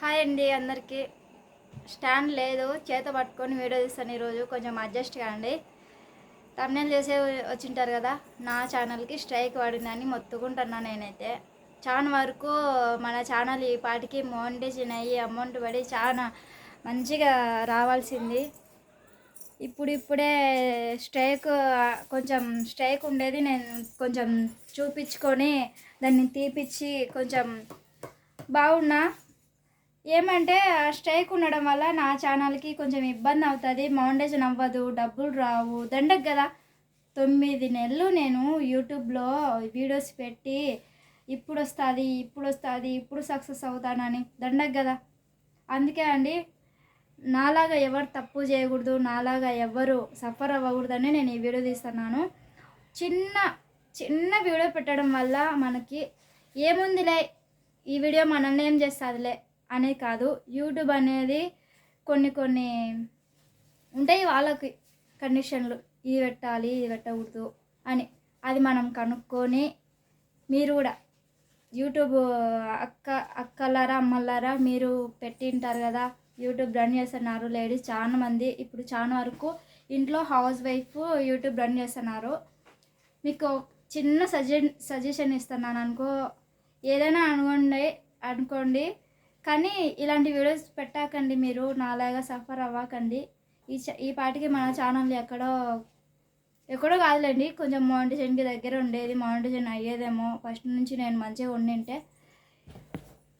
Hi అండి అందరికీ. Stand లేదు చేత పట్టుకొని వీడియో తీస్తాను ఈరోజు. కొంచెం అడ్జస్ట్ కాండి. తమ్నేలు చేసే వచ్చింటారు కదా నా ఛానల్కి స్ట్రైక్ పడిందని మొత్తుకుంటున్నా నేనైతే. చాలా వరకు మన ఛానల్ ఈ పాటికి మోనిటైజేషన్ అయ్యి అమౌంట్ పడి చాలా మంచిగా రావాల్సింది. ఇప్పుడు ఇప్పుడే స్ట్రైక్ కొంచెం స్ట్రైక్ ఉండేది నేను కొంచెం చూపించుకొని దాన్ని తీపిచ్చి కొంచెం బాగున్నా. ఏమంటే స్ట్రైక్ ఉండడం వల్ల నా ఛానల్కి కొంచెం ఇబ్బంది అవుతుంది. మౌండేషన్ అవ్వదు డబ్బులు రావు. దండకు కదా. తొమ్మిది నెలలు నేను యూట్యూబ్లో వీడియోస్ పెట్టి ఇప్పుడు వస్తుంది ఇప్పుడు వస్తుంది ఇప్పుడు సక్సెస్ అవుతానని. దండకు కదా. అందుకే అండి నాలాగా ఎవరు తప్పు చేయకూడదు నాలాగా ఎవరు సఫర్ అవ్వకూడదని నేను ఈ వీడియో తీస్తున్నాను. చిన్న చిన్న వీడియో పెట్టడం వల్ల మనకి ఏముందిలే ఈ వీడియో మనల్ని ఏం చేస్తుందిలే. అనేది కాదు. యూట్యూబ్ అనేది కొన్ని కొన్ని ఉంటాయి వాళ్ళకి కండిషన్లు. ఇది పెట్టాలి ఇది పెట్టకూడదు అని. అది మనం కనుక్కొని మీరు కూడా యూట్యూబ్ అక్క అక్కలారా అమ్మలారా మీరు పెట్టింటారు కదా యూట్యూబ్ రన్ చేస్తున్నారు లేడీస్ చాలా మంది. ఇప్పుడు చాలా వరకు ఇంట్లో హౌస్ వైఫ్ యూట్యూబ్ రన్ చేస్తున్నారు. మీకు చిన్న సజె సజెషన్ ఇస్తున్నాను అనుకో ఏదైనా అనుకోండి అనుకోండి కానీ ఇలాంటి వీడియోస్ పెట్టాకండి మీరు. నాలాగా సఫర్ అవ్వకండి. ఈ ఈ పాటికి మన ఛానల్ ఎక్కడో ఎక్కడో కాదులేండి. కొంచెం మౌంటేషన్కి దగ్గర ఉండేది మౌంటేషన్ అయ్యేదేమో. ఫస్ట్ నుంచి నేను మంచిగా ఉండింటే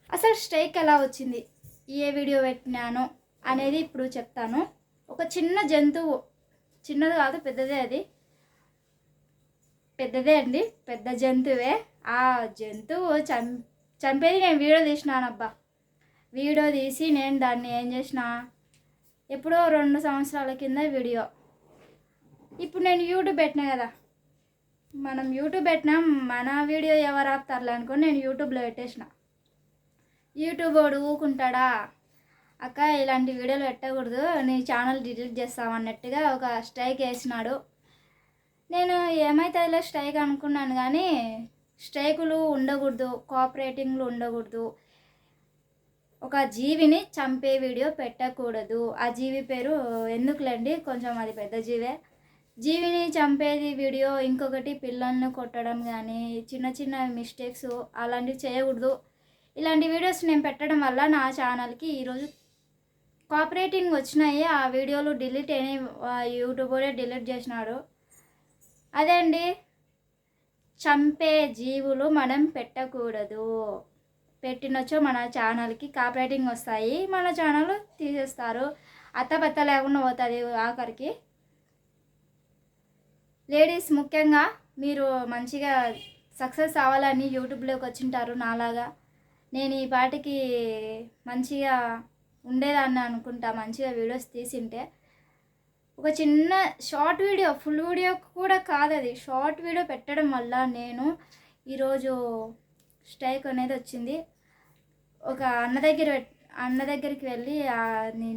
అసలు స్ట్రైక్ ఎలా వచ్చింది? ఏ వీడియో పెట్టినాను అనేది ఇప్పుడు చెప్తాను. ఒక చిన్న జంతువు చిన్నది కాదు పెద్దదే అది. పెద్దదే అండి. పెద్ద జంతువే. ఆ జంతువు చం చంపేది నేను వీడియో తీసినానబ్బా. వీడియో తీసి నేను దాన్ని ఏం చేసిన? ఎప్పుడో రెండు సంవత్సరాల కింద వీడియో. ఇప్పుడు నేను యూట్యూబ్ పెట్టినా కదా? మనం యూట్యూబ్ పెట్టినాం మన వీడియో ఎవరు ఆపుతారులే అనుకుని నేను యూట్యూబ్లో పెట్టేసిన. యూట్యూబ్ వాడు ఊకుంటాడా? అక్క ఇలాంటి వీడియోలు పెట్టకూడదు. నీ ఛానల్ డిలీట్ చేస్తాం అన్నట్టుగా ఒక స్ట్రైక్ వేసినాడు. నేను ఏమైతుందిలే స్ట్రైక్ అనుకున్నాను కానీ స్ట్రైకులు ఉండకూడదు కోఆపరేటింగ్లు ఉండకూడదు. ఒక జీవిని చంపే వీడియో పెట్టకూడదు. ఆ జీవి పేరు ఎందుకులేండి? కొంచెం అది పెద్ద జీవే. జీవిని చంపేది వీడియో ఇంకొకటి పిల్లల్ని కొట్టడం కానీ చిన్న చిన్న మిస్టేక్స్ అలాంటివి చేయకూడదు. ఇలాంటి వీడియోస్ నేను పెట్టడం వల్ల నా ఛానల్కి ఈరోజు కోఆపరేటింగ్ వచ్చినాయి. ఆ వీడియోలు డిలీట్ అయినాయి. యూట్యూబరే డిలీట్ చేసినాడు. అదే అండి. చంపే జీవులు మనం పెట్టకూడదు. పెట్టినచ్చో మన ఛానల్కి కాపరేటింగ్ వస్తాయి. మన ఛానల్ తీసేస్తారు. అత్తపత్త లేకుండా పోతుంది ఆఖరికి. లేడీస్ ముఖ్యంగా మీరు మంచిగా సక్సెస్ అవ్వాలని యూట్యూబ్లోకి వచ్చింటారు నాలాగా. నేను ఈ పాటికి మంచిగా ఉండేదాన్ని అనుకుంటా మంచిగా వీడియోస్ తీసింటే. ఒక చిన్న షార్ట్ వీడియో ఫుల్ వీడియో కూడా కాదు అది షార్ట్ వీడియో పెట్టడం వల్ల నేను ఈరోజు స్ట్రైక్ అనేది వచ్చింది. ఒక అన్న దగ్గర అన్న దగ్గరికి వెళ్ళి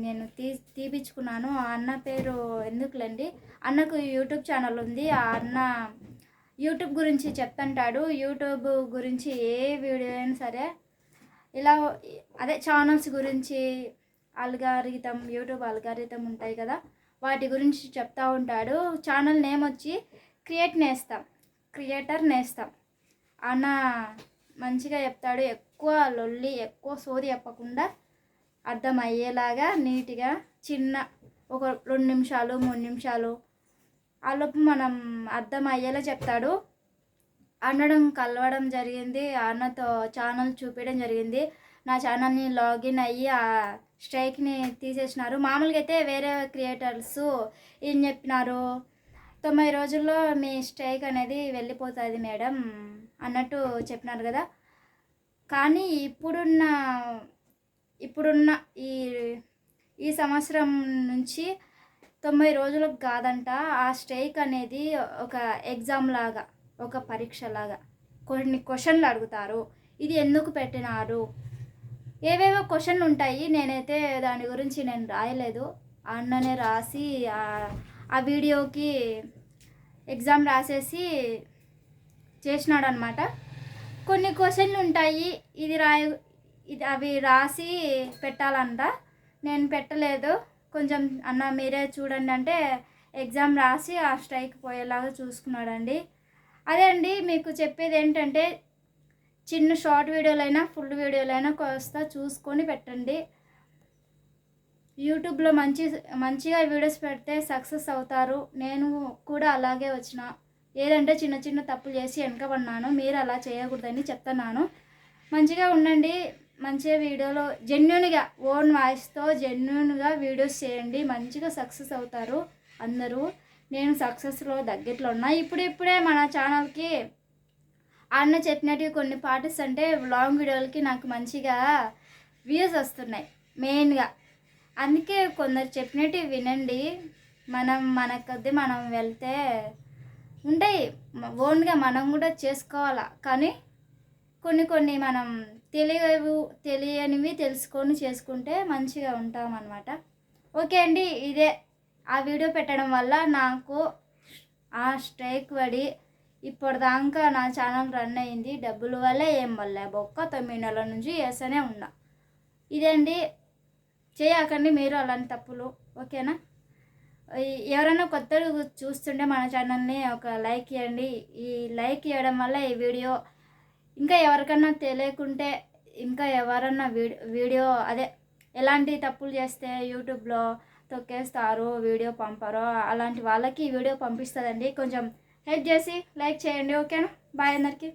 నేను తీ తీపిచ్చుకున్నాను. ఆ అన్న పేరు ఎందుకులేండి? అన్నకు యూట్యూబ్ ఛానల్ ఉంది. ఆ అన్న యూట్యూబ్ గురించి చెప్తుంటాడు యూట్యూబ్ గురించి ఏ వీడియో అయినా సరే ఇలా అదే ఛానల్స్ గురించి అల్గారితం యూట్యూబ్ అల్గారితం ఉంటాయి కదా వాటి గురించి చెప్తా ఉంటాడు. ఛానల్ నేమ్ వచ్చి క్రియేట్ నేస్తాం. క్రియేటర్ నేస్తాం. అన్న మంచిగా చెప్తాడు. ఎక్కువ లొల్లి ఎక్కువ సోది చెప్పకుండా అర్థమయ్యేలాగా నీట్గా చిన్న ఒక రెండు నిమిషాలు మూడు నిమిషాలు ఆ లోపు మనం అర్థమయ్యేలా చెప్తాడు. అనడం కలవడం జరిగింది. అన్నతో ఛానల్ చూపించడం జరిగింది. నా ఛానల్ని లాగిన్ అయ్యి ఆ స్ట్రైక్ని తీసేసినారు. మామూలుగా అయితే వేరే క్రియేటర్స్ ఏం చెప్పినారు? తొంభై రోజుల్లో మీ స్ట్రైక్ అనేది వెళ్ళిపోతుంది మేడం అన్నట్టు చెప్పినారు కదా. కానీ ఇప్పుడున్న ఇప్పుడున్న ఈ ఈ సంవత్సరం నుంచి తొంభై రోజులకు కాదంట ఆ స్ట్రైక్ అనేది ఒక ఎగ్జామ్ లాగా ఒక పరీక్ష లాగా కొన్ని క్వశ్చన్లు అడుగుతారు. ఇది ఎందుకు పెట్టినారు? ఏవేవో క్వశ్చన్లు ఉంటాయి. నేనైతే దాని గురించి నేను రాయలేదు. ఆ అన్ననే రాసి ఆ- వీడియోకి ఎగ్జామ్ రాసేసి చేసినాడు అనమాట కొన్ని క్వశ్చన్లు ఉంటాయి. ఇది రాయ ఇది అవి రాసి పెట్టాలంట. నేను పెట్టలేదు. కొంచెం అన్న మీరే చూడండి అంటే ఎగ్జామ్ రాసి ఆ స్ట్రైక్ పోయేలాగా చూసుకున్నాడండి. అదే అండి మీకు చెప్పేది ఏంటంటే చిన్న షార్ట్ వీడియోలైనా ఫుల్ వీడియోలైనా కాస్త చూసుకొని పెట్టండి. యూట్యూబ్లో మంచి మంచిగా వీడియోస్ పెడితే సక్సెస్ అవుతారు. నేను కూడా అలాగే వచ్చిన. ఏదంటే చిన్న చిన్న తప్పులు చేసి వెనకబడినాను. మీరు అలా చేయకూడదని చెప్తున్నాను. మంచిగా ఉండండి. మంచిగా వీడియోలో జెన్యున్గా ఓన్ వాయిస్తో జెన్యున్గా వీడియోస్ చేయండి. మంచిగా సక్సెస్ అవుతారు అందరూ. నేను సక్సెస్లో దగ్గరలో ఉన్నా. ఇప్పుడు ఇప్పుడే మన ఛానల్కి అన్న చెప్పినట్టు కొన్ని పాటిస్తుంటే లాంగ్ వీడియోలకి నాకు మంచిగా వ్యూస్ వస్తున్నాయి. మెయిన్గా అందుకే కొందరు చెప్పినట్టు వినండి. మనం మన కొద్దీ మనం వెళ్తే ఉంటాయి. ఓన్గా మనం కూడా చేసుకోవాలా. కానీ కొన్ని కొన్ని మనం తెలియవు తెలియనివి తెలుసుకొని చేసుకుంటే మంచిగా ఉంటాం అనమాట ఓకే అండి ఇదే ఆ వీడియో పెట్టడం వల్ల నాకు ఆ స్ట్రైక్ పడి ఇప్పటిదాకా నా ఛానల్ రన్ అయింది. డబ్బుల వల్ల ఏం వల్ల. బొక్క తొమ్మిది నెలల నుంచి వేస్తూనే ఉన్నా. ఇదండి. చేయకండి మీరు అలాంటి తప్పులు ఓకేనా? ఎవరైనా కొత్తగా చూస్తుంటే మన ఛానల్ని ఒక లైక్ ఇవ్వండి. ఈ లైక్ ఇవ్వడం వల్ల ఈ వీడియో ఇంకా ఎవరికన్నా తెలియకుంటే ఇంకా ఎవరన్నా వీడియో వీడియో అదే ఎలాంటి తప్పులు చేస్తే యూట్యూబ్లో తొక్కేస్తారు వీడియో పంపరో అలాంటి వాళ్ళకి ఈ వీడియో పంపిస్తుందండి. కొంచెం హెల్ప్ చేసి లైక్ చేయండి ఓకేనా? బాయ్ అందరికీ.